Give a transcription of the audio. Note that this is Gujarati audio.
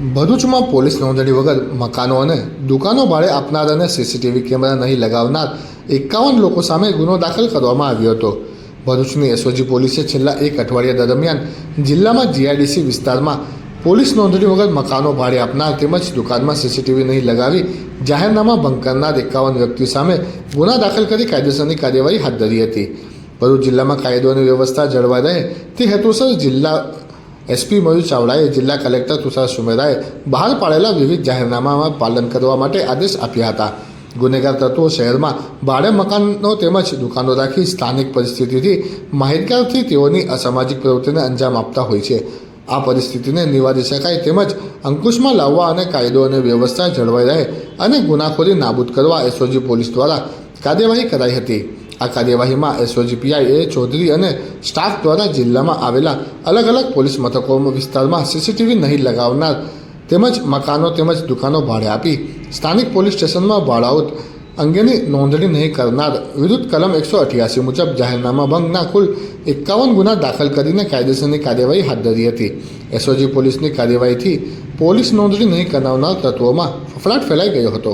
ભરૂચમાં પોલીસ નોંધણી વગર મકાનો અને દુકાનો ભાડે આપનાર અને સીસીટીવી કેમેરા નહીં લગાવનાર એકાવન લોકો સામે ગુનો દાખલ કરવામાં આવ્યો હતો. ભરૂચની એસઓજી પોલીસે છેલ્લા એક અઠવાડિયા દરમિયાન જિલ્લામાં જીઆઈડીસી વિસ્તારમાં પોલીસ નોંધણી વગર મકાનો ભાડે આપનાર તેમજ દુકાનમાં સીસીટીવી નહીં લગાવી જાહેરનામા ભંગ કરનાર એકાવન વ્યક્તિ સામે ગુના દાખલ કરી કાયદેસરની કાર્યવાહી હાથ ધરી હતી. ભરૂચ જિલ્લામાં કાયદો અને વ્યવસ્થા જળવાઈ રહે તે હેતુસર જિલ્લા એસપી મયુર ચાવડાએ જિલ્લા કલેક્ટર તુષાર સુમેરાએ બહાર પાડેલા વિવિધ જાહેરનામામાં પાલન કરવા માટે આદેશ આપ્યા હતા. ગુનેગાર તત્વો શહેરમાં ભાડે મકાનો તેમજ દુકાનો રાખી સ્થાનિક પરિસ્થિતિથી, માહિતગારથી તેઓની અસામાજિક પ્રવૃત્તિને અંજામ આપતા હોય છે. આ પરિસ્થિતિને નિવારી શકાય તેમજ અંકુશમાં લાવવા અને કાયદો અને વ્યવસ્થા જળવાઈ રહે અને ગુનાખોરી નાબૂદ કરવા એસઓજી પોલીસ દ્વારા કાર્યવાહી કરાઈ હતી. આ કાર્યવાહીમાં એસઓજી પીઆઈ એ ચૌધરી અને સ્ટાફ દ્વારા જિલ્લામાં આવેલા અલગ અલગ પોલીસ મથકો વિસ્તારમાં સીસીટીવી નહીં લગાવનાર તેમજ મકાનો તેમજ દુકાનો ભાડે આપી સ્થાનિક પોલીસ સ્ટેશનમાં ભાડાઉત અંગેની નોંધણી નહીં કરનાર વિરુદ્ધ કલમ એકસો અઠ્યાસી મુજબ જાહેરનામા ભંગના કુલ એકાવન ગુના દાખલ કરીને કાયદેસરની કાર્યવાહી હાથ ધરી હતી. એસઓજી પોલીસની કાર્યવાહીથી પોલીસ નોંધણી નહીં કરાવનાર તત્વોમાં ફફડાટ ફેલાઈ ગયો હતો.